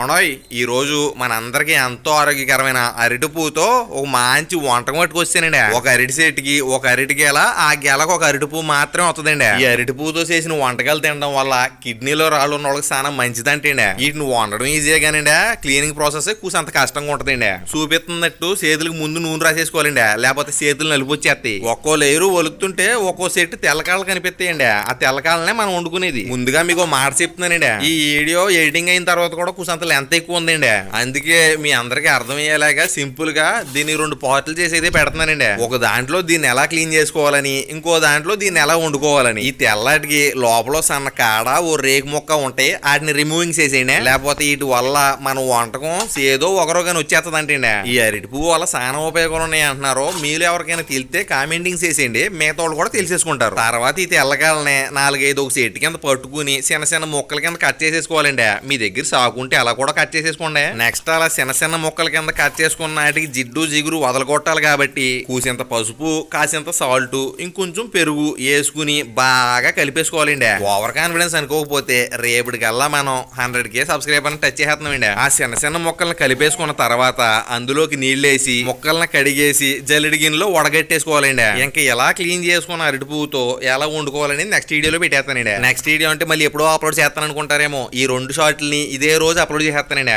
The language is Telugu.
అవునాయ్ ఈ రోజు మనందరికి ఎంతో ఆరోగ్యకరమైన అరటిపూతో పువ్వుతో ఒక మంచి వంటకం పట్టుకొచ్చానండి. ఒక అరటి చెట్టుకి ఒక అరటి గెల ఆ గెలకు ఒక అరటిపూ మాత్రమే వస్తుందండి. ఈ అరటిపూతో చేసిన వంటకాలు తినడం వల్ల కిడ్నీలో రాళ్ళు ఉన్న వాళ్ళకి చాలా మంచిదంటండి. వీటిని వండడం ఈజీగా కానండి క్లీనింగ్ ప్రాసెస్ కూసి అంత కష్టంగా ఉంటదండి. చూపిస్తున్నట్టు చేతులకు ముందు నూనె రాసేసుకోవాలండి లేకపోతే చేతులు నలుపు వచ్చేస్తాయి. ఒక్కో లేరు వలుకుతుంటే ఒక్కో సెట్ తెల్లకాళ్ళు కనిపిస్తాయండి. ఆ తెల్లకాళ్ళనే మనం వండుకునేది. ముందుగా మీకు మాట చెప్తున్నానండి ఈ వీడియో ఎడిటింగ్ అయిన తర్వాత కూడా కూసంత ఎంత ఎక్కువ ఉందండి? అందుకే మీ అందరికి అర్థమయ్యేలాగా సింపుల్గా దీన్ని రెండు పార్ట్లు అయితే పెడుతున్నానండి. ఒక దాంట్లో దీన్ని ఎలా క్లీన్ చేసుకోవాలని ఇంకో దాంట్లో దీన్ని ఎలా వండుకోవాలని. ఈ తెల్లటికి లోపల సన్న కాడ ఓ రేకు మొక్క ఉంటాయి వాటిని రిమూవింగ్ చేసేయండి. లేకపోతే వీటి వల్ల మన వంటకం ఏదో ఒకరో కానీ వచ్చేస్తుందంటండి ఈ అరటి పువ్వు వల్ల చాలా ఉపయోగాలు ఉన్నాయి అంటున్నారు. మీరు ఎవరికైనా తెలిస్తే కామెంటింగ్ చేసేయండి. మిగతా వాళ్ళు కూడా తెలిసేసుకుంటారు. తర్వాత ఈ తెల్లగాలని నాలుగైదు ఒక సెట్టు కింద పట్టుకుని చిన్న చిన్న మొక్కల కింద కట్ చేసేసుకోవాలండి. మీ దగ్గర సాకుంటే అలా కూడా కట్ చేసేసుకోండి. నెక్స్ట్ అలా చిన్న చిన్న ముక్కల కింద కట్ చేసుకున్న నాటికి జిడ్డు జిగురు వదలగొట్టాలి కాబట్టి కూసింత పసుపు కాసింత సాల్ట్ ఇంకొంచెం పెరుగు వేసుకుని బాగా కలిపేసుకోవాలండి. ఓవర్ కాన్ఫిడెన్స్ అనుకోకపోతే రేపటికల్లా మనం హండ్రెడ్ కే సబ్స్క్రైబర్ టచ్ చేస్తున్నామండి. ఆ చిన్న చిన్న ముక్కల్ని కలిపేసుకున్న తర్వాత అందులోకి నీళ్ళేసి ముక్కల్ని కడిగేసి జల్లెడి గిన్నెలో వడగట్టేసుకోవాలండి. ఇంకా ఎలా క్లీన్ చేసుకున్న అరటి పువ్వుతో ఎలా వండుకోవాలని నెక్స్ట్ వీడియోలో పెట్టేస్తానండి. నెక్స్ట్ వీడియో అంటే మళ్ళీ ఎప్పుడో అప్లోడ్ చేస్తాను అనుకుంటారేమో ఈ రెండు షార్ట్ని ఇదే రోజు అప్లోడ్ చేసేస్తానండి